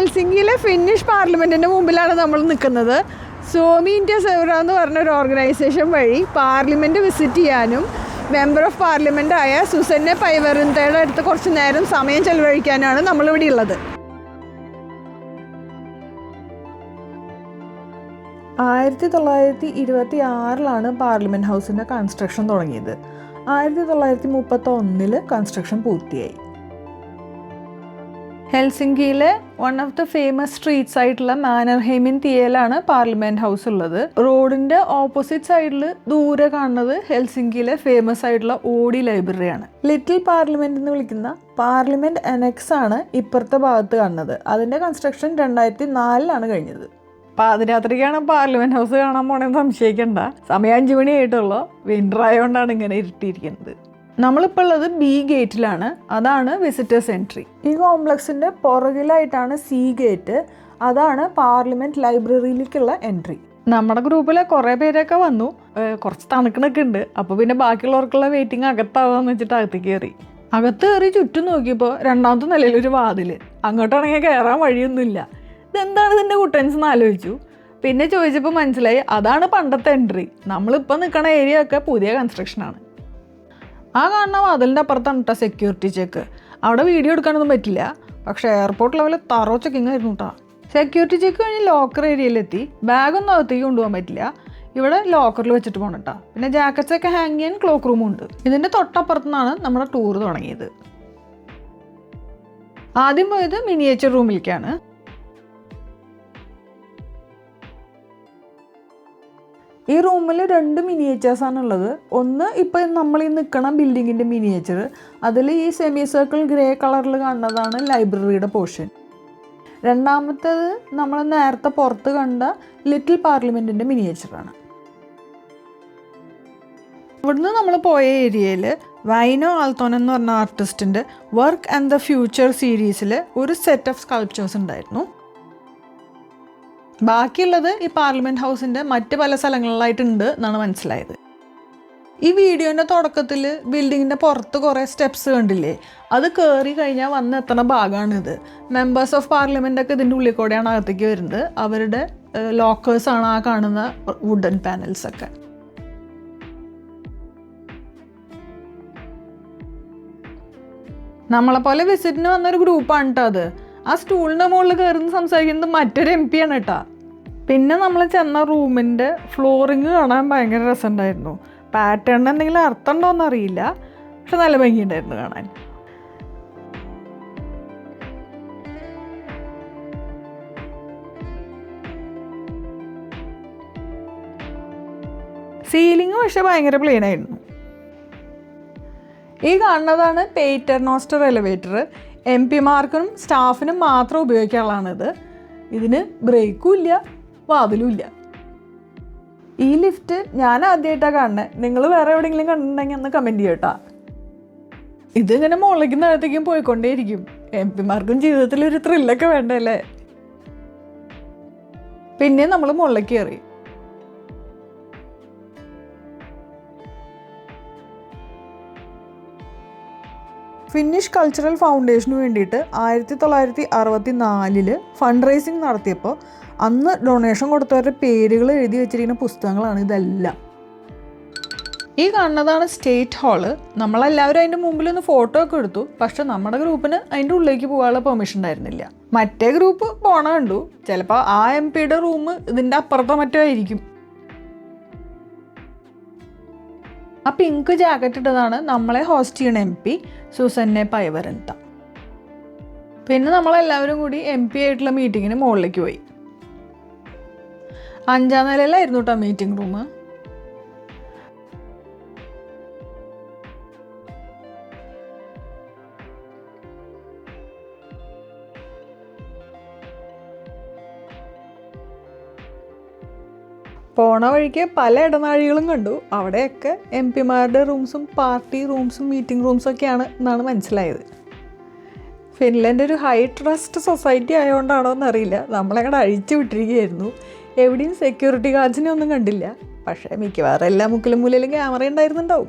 ഹെൽസിംഗിയിലെ Finnish പാർലമെന്റിന്റെ മുമ്പിലാണ് നമ്മൾ നിൽക്കുന്നത്. സോമി ഇന്ത്യ സെവറ എന്ന് പറഞ്ഞ ഒരു ഓർഗനൈസേഷൻ വഴി പാർലമെന്റ് വിസിറ്റ് ചെയ്യാനും മെമ്പർ ഓഫ് പാർലമെന്റ് ആയ സുസന്നെ പൈവറിന്തയുടെ അടുത്ത് കുറച്ച് നേരം സമയം ചെലവഴിക്കാനാണ് നമ്മളിവിടെ ഉള്ളത്. ആയിരത്തി തൊള്ളായിരത്തി ഇരുപത്തി ആറിലാണ് പാർലമെന്റ് ഹൗസിന്റെ കൺസ്ട്രക്ഷൻ തുടങ്ങിയത്. ആയിരത്തി തൊള്ളായിരത്തി മുപ്പത്തൊന്നിൽ കൺസ്ട്രക്ഷൻ പൂർത്തിയായി. ഹെൽസിംഗിയിലെ one of the famous streets ആയിട്ടുള്ള മാനർഹെയിമിൻ തിയേലാണ് പാർലമെന്റ് ഹൗസ് ഉള്ളത്. റോഡിന്റെ ഓപ്പോസിറ്റ് സൈഡിൽ ദൂരെ കാണുന്നത് ഹെൽസിംഗിയിലെ ഫേമസ് ആയിട്ടുള്ള ഓഡി ലൈബ്രറിയാണ് ലിറ്റിൽ പാർലമെന്റ് എന്ന് വിളിക്കുന്ന പാർലമെന്റ് അനക്സ് ആണ് ഇപ്പുറത്തെ ഭാഗത്ത് കാണുന്നത്. അതിന്റെ കൺസ്ട്രക്ഷൻ രണ്ടായിരത്തി നാലിലാണ് കഴിഞ്ഞത് പാതിരാത്രിക്കാണ് പാർലമെന്റ് ഹൗസ് കാണാൻ പോണെന്ന് സംശയിക്കണ്ട. സമയം അഞ്ചു മണി ആയിട്ടുള്ളൂ വിന്റർ ആയതുകൊണ്ടാണ് ഇങ്ങനെ ഇരുട്ടിയിരിക്കുന്നത്. നമ്മളിപ്പോൾ ഉള്ളത് ബി ഗേറ്റിലാണ് അതാണ് വിസിറ്റേഴ്സ് എൻട്രി ഈ കോംപ്ലക്സിന്റെ പുറകിലായിട്ടാണ് സി ഗേറ്റ് അതാണ് പാർലമെന്റ് ലൈബ്രറിയിലേക്കുള്ള എൻട്രി നമ്മുടെ ഗ്രൂപ്പിലെ കുറേ പേരൊക്കെ വന്നു. കുറച്ച് തണുക്കണൊക്കെ ഉണ്ട്. അപ്പോൾ പിന്നെ ബാക്കിയുള്ളവർക്കുള്ള വെയിറ്റിംഗ് അകത്താവാന്ന് വെച്ചിട്ട് അകത്തേക്ക് കയറി. അകത്ത് കയറി ചുറ്റും നോക്കിയപ്പോൾ രണ്ടാമത്തെ നിലയിലൊരു വാതിൽ അങ്ങോട്ടാണെങ്കിൽ കയറാൻ വഴിയൊന്നുമില്ല. ഇതെന്താണ് ഇതിന്റെ കുട്ടൻസ് എന്ന് ആലോചിച്ചു. പിന്നെ ചോദിച്ചപ്പോൾ മനസ്സിലായി അതാണ് പണ്ടത്തെ എൻട്രി നമ്മളിപ്പോൾ നിൽക്കുന്ന ഏരിയ ഒക്കെ പുതിയ കൺസ്ട്രക്ഷനാണ് ആ കാണുന്ന വാതിലിന്റെ അപ്പുറത്താണ് കേട്ടോ സെക്യൂരിറ്റി ചെക്ക് അവിടെ വീഡിയോ എടുക്കാനൊന്നും പറ്റില്ല. പക്ഷേ എയർപോർട്ട് ലെവലിൽ തറോ ചെക്കിങ് ആയിരുന്നു കേട്ടോ സെക്യൂരിറ്റി ചെക്ക് കഴിഞ്ഞ് ലോക്കർ ഏരിയയിലെത്തി ബാഗൊന്നും അകത്തേക്ക് കൊണ്ടുപോകാൻ പറ്റില്ല. ഇവിടെ ലോക്കറിൽ വെച്ചിട്ട് പോകണം കേട്ടോ പിന്നെ ജാക്കറ്റ്സ് ഒക്കെ ഹാങ് ചെയ്യാൻ ക്ലോക്ക് റൂമും ഉണ്ട്. ഇതിന്റെ തൊട്ടപ്പുറത്തു നിന്നാണ് നമ്മുടെ ടൂർ തുടങ്ങിയത്. ആദ്യം പോയത് മിനിയേച്ചർ റൂമിലേക്കാണ് ഈ റൂമിൽ രണ്ട് മിനിയേച്ചേഴ്സ് ആണ് ഉള്ളത് ഒന്ന് ഇപ്പോൾ നമ്മൾ ഈ നിൽക്കണ ബിൽഡിങ്ങിന്റെ മിനിയേച്ചർ അതിൽ ഈ സെമി സർക്കിൾ ഗ്രേ കളറിൽ കാണുന്നതാണ് ലൈബ്രറിയുടെ പോർഷൻ രണ്ടാമത്തേത് നമ്മൾ നേരത്തെ പുറത്ത് കണ്ട ലിറ്റിൽ പാർലമെന്റിന്റെ മിനിയേച്ചറാണ് ഇവിടുന്ന് നമ്മൾ പോയ ഏരിയയിൽ വൈനോ ആൽത്തോൻ എന്ന് പറഞ്ഞ ആർട്ടിസ്റ്റിന്റെ വർക്ക് ആൻഡ് ദ ഫ്യൂച്ചർ സീരീസിൽ ഒരു സെറ്റ് ഓഫ് സ്കൾപ്ചേഴ്സ് ഉണ്ടായിരുന്നു. ബാക്കിയുള്ളത് ഈ പാർലമെന്റ് ഹൗസിന്റെ മറ്റ് പല സ്ഥലങ്ങളിലായിട്ടുണ്ട് എന്നാണ് മനസ്സിലായത്. ഈ വീഡിയോന്റെ തുടക്കത്തിൽ ബിൽഡിങ്ങിന്റെ പുറത്ത് കുറേ സ്റ്റെപ്സ് കണ്ടില്ലേ? അത് കയറി കഴിഞ്ഞാൽ വന്നെത്തണ ഭാഗമാണിത് മെമ്പേഴ്സ് ഓഫ് പാർലമെന്റ് ഒക്കെ ഇതിന്റെ ഉള്ളിൽ കൂടെയാണ് അകത്തേക്ക് വരുന്നത്. അവരുടെ ലോക്കേഴ്സാണ് ആ കാണുന്ന വുഡൻ പാനൽസ് ഒക്കെ. നമ്മളെപ്പോലെ വിസിറ്റിന് വന്നൊരു ഗ്രൂപ്പാണ് കേട്ടോ അത്. ആ സ്റ്റൂളിന്റെ മുകളിൽ കയറുന്ന സംസാരിക്കുന്നത് മറ്റൊരു എം പി ആണ് കേട്ടോ പിന്നെ നമ്മൾ ചെന്ന റൂമിന്റെ ഫ്ലോറിങ് കാണാൻ ഭയങ്കര രസമുണ്ടായിരുന്നു. പാറ്റേണിന് എന്തെങ്കിലും അർത്ഥം ഉണ്ടോയെന്ന് അറിയില്ല. പക്ഷെ നല്ല ഭംഗിയുണ്ടായിരുന്നു കാണാൻ. സീലിംഗ് പക്ഷെ ഭയങ്കര പ്ലെയിൻ ആയിരുന്നു. ഈ കാണുന്നതാണ് പേറ്റർനോസ്റ്റർ എലവേറ്റർ എം പിമാർക്കും സ്റ്റാഫിനും മാത്രം ഉപയോഗിക്കാനുള്ളതാണിത്. ഇതിന് ബ്രേക്കും ഇല്ല. വാതിലും ഇല്ല ഈ ലിഫ്റ്റ് ഞാൻ ആദ്യമായിട്ടാണ് കാണുന്നത് നിങ്ങൾ വേറെ എവിടെയെങ്കിലും കണ്ടിട്ടുണ്ടെങ്കിൽ ഒന്ന് കമന്റ് ചെയ്യട്ടാ. ഇതിങ്ങനെ മുകളിലേക്കും താഴത്തേക്കും പോയിക്കൊണ്ടേയിരിക്കും. എം പിമാർക്കും ജീവിതത്തിൽ ഒരു ത്രില്ലൊക്കെ വേണ്ടല്ലേ പിന്നെ നമ്മൾ മുകളിലേക്ക് കയറി ഫിന്നിഷ് കൾച്ചറൽ ഫൗണ്ടേഷന് വേണ്ടിയിട്ട് ആയിരത്തി തൊള്ളായിരത്തി അറുപത്തി നാലിൽ ഫണ്ട് റൈസിങ് നടത്തിയപ്പോൾ അന്ന് ഡൊണേഷൻ കൊടുത്തവരുടെ പേരുകൾ എഴുതി വെച്ചിരിക്കുന്ന പുസ്തകങ്ങളാണ് ഇതെല്ലാം. ഈ കാണുന്നതാണ് സ്റ്റേറ്റ് ഹാൾ നമ്മളെല്ലാവരും അതിന്റെ മുമ്പിൽ ഒന്ന് ഫോട്ടോ ഒക്കെ എടുത്തു. പക്ഷെ നമ്മുടെ ഗ്രൂപ്പിന് അതിന്റെ ഉള്ളിലേക്ക് പോകാനുള്ള പെർമിഷൻ ഉണ്ടായിരുന്നില്ല. മറ്റേ ഗ്രൂപ്പ് പോണ കണ്ടു. ചിലപ്പോൾ ആ എം പിയുടെ റൂം ഇതിന്റെ അപ്പുറത്തോ മറ്റോ ആയിരിക്കും. ആ പിങ്ക് ജാക്കറ്റ് ഇട്ടതാണ് നമ്മളെ ഹോസ്റ്റ് ചെയ്യുന്ന എം പി സുസന്നെ പൈവരന്ത പിന്നെ നമ്മളെല്ലാവരും കൂടി എം പി ആയിട്ടുള്ള മീറ്റിങ്ങിന് മുകളിലേക്ക് പോയി. അഞ്ചാം നിലയിലായിരുന്നു കേട്ടോ മീറ്റിംഗ് റൂം പോണ വഴിക്ക് പല ഇടനാഴികളും കണ്ടു. അവിടെയൊക്കെ എം പിമാരുടെ റൂംസും പാർട്ടി റൂംസും മീറ്റിംഗ് റൂംസും ഒക്കെയാണ് എന്നാണ് മനസ്സിലായത്. ഫിൻലൻഡ് ഒരു ഹൈ ട്രസ്റ്റ് സൊസൈറ്റി ആയതുകൊണ്ടാണോ എന്നറിയില്ല നമ്മളങ്ങടെ അഴിച്ചു വിട്ടിരിക്കുകയായിരുന്നു. എവിടെയും സെക്യൂരിറ്റി ഗാർഡ്സിനെ ഒന്നും കണ്ടില്ല. പക്ഷേ മിക്കവാറും എല്ലാ മുക്കിലും മൂലയിലും ക്യാമറ ഉണ്ടായിരുന്നുണ്ടാവും.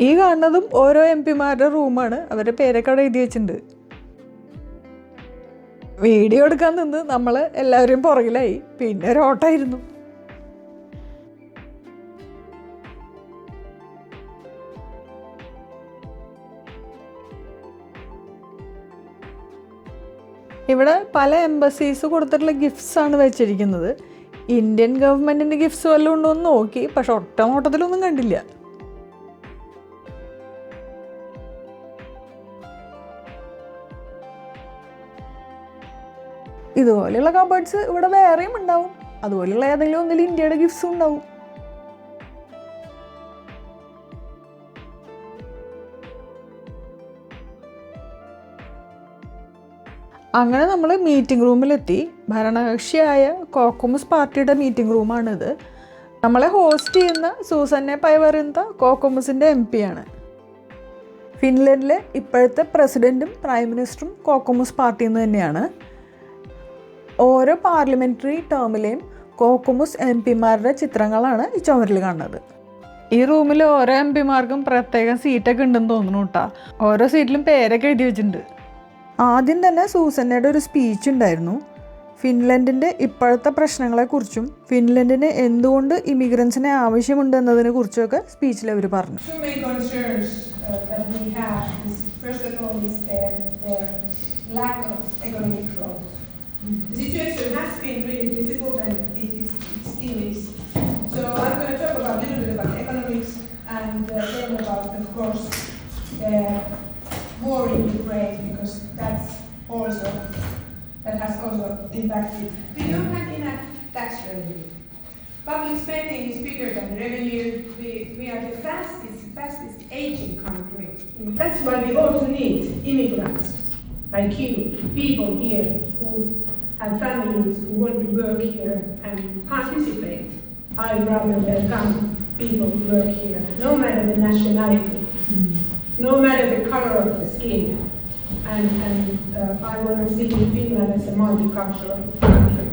ഈ കാണുന്നതും ഓരോ എം പിമാരുടെ റൂമാണ്. അവരുടെ പേരൊക്കെ അവിടെ എഴുതി വെച്ചിട്ടുണ്ട്. വീഡിയോ എടുക്കാൻ നിന്ന് നമ്മൾ എല്ലാവരും പുറകിലായി. പിന്നെ ഒരു ഓട്ടമായിരുന്നു. ഇവിടെ പല എംബസീസ് കൊടുത്തിട്ടുള്ള ഗിഫ്റ്റ്സ് ആണ് വെച്ചിരിക്കുന്നത്. ഇന്ത്യൻ ഗവൺമെന്റിന്റെ ഗിഫ്റ്റ്സ് വല്ലതും ഉണ്ടോ എന്ന് നോക്കി. പക്ഷെ ഒട്ടമോട്ടത്തിലൊന്നും കണ്ടില്ല. ഇതുപോലെയുള്ള കബേർഡ്സ് ഇവിടെ വേറെയും ഉണ്ടാവും. അതുപോലെയുള്ള ഏതെങ്കിലും ഒന്നിൽ ഇന്ത്യയുടെ ഗിഫ്റ്റ്സും ഉണ്ടാവും. അങ്ങനെ നമ്മൾ മീറ്റിംഗ് റൂമിലെത്തി ഭരണകക്ഷിയായ കോക്കോമസ് പാർട്ടിയുടെ മീറ്റിംഗ് റൂമാണിത് നമ്മളെ ഹോസ്റ്റ് ചെയ്യുന്ന സൂസന്നെ പൈവറിന്ത കോക്കോമസിന്റെ എം ആണ്. ഫിൻലൻഡിലെ ഇപ്പോഴത്തെ പ്രസിഡന്റും പ്രൈം മിനിസ്റ്ററും കോക്കോമസ് പാർട്ടിയിൽ നിന്ന് തന്നെയാണ്. ഓരോ പാർലമെന്ററി ടേമിലെയും കോക്കുമുസ് എം പിമാരുടെ ചിത്രങ്ങളാണ് ഈ ചുമരിൽ കാണുന്നത്. ഈ റൂമിൽ ഓരോ എം പിമാർക്കും പ്രത്യേകം സീറ്റൊക്കെ ഉണ്ടെന്ന് തോന്നുന്നു കേട്ടോ. ഓരോ സീറ്റിലും പേരൊക്കെ എഴുതി വെച്ചിട്ടുണ്ട്. ആദ്യം തന്നെ സൂസന്നയുടെ ഒരു സ്പീച്ച് ഉണ്ടായിരുന്നു. ഫിൻലൻഡിന്റെ ഇപ്പോഴത്തെ പ്രശ്നങ്ങളെക്കുറിച്ചും ഫിൻലൻഡിന് എന്തുകൊണ്ട് ഇമിഗ്രൻസിനെ ആവശ്യമുണ്ട് എന്നതിനെ കുറിച്ചൊക്കെ സ്പീച്ചിൽ അവർ പറഞ്ഞു. Uh, first of all, is their, their lack of economic growth. The situation has been really difficult and it, it's, it still is. So I'm going to talk about a little bit about economics and uh, then about, of course, the war in Ukraine because that's also that has also impacted. We don't have enough tax revenue. Public spending is bigger than revenue. We, we are the fastest, fastest aging country. That's why we also need immigrants like you, people here who have families who want to work here and participate. I rather welcome people who work here, no matter the nationality, no matter the color of the skin. And, and uh, I want to see Finland as a multicultural country.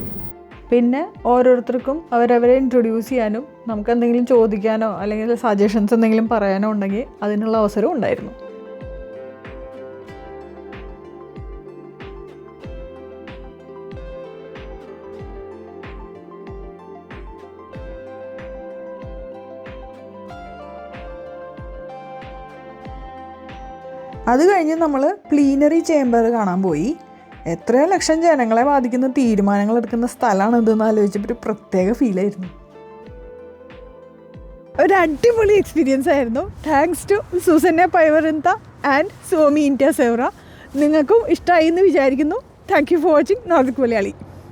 പിന്നെ ഓരോരുത്തർക്കും അവരവരെ introduce ചെയ്യാനും നമുക്ക് എന്തെങ്കിലും ചോദിക്കാനോ അല്ലെങ്കിൽ suggestions എന്തെങ്കിലും പറയാനോ ഉണ്ടെങ്കിൽ അതിനുള്ള അവസരവും ഉണ്ടായിരുന്നു അത് കഴിഞ്ഞ് നമ്മൾ പ്ലീനറി ചേംബർ കാണാൻ പോയി. എത്രയോ ലക്ഷം ജനങ്ങളെ ബാധിക്കുന്ന തീരുമാനങ്ങൾ എടുക്കുന്ന സ്ഥലമാണ് ഇതെന്ന് ആലോചിച്ചപ്പോൾ ഒരു പ്രത്യേക ഫീലായിരുന്നു ഒരു അടിപൊളി എക്സ്പീരിയൻസ് ആയിരുന്നു. Thanks to Susanna Paivarinta and Suomi India Seura നിങ്ങൾക്കും ഇഷ്ടമായി എന്ന് വിചാരിക്കുന്നു. Thank you for watching Nordic Malayali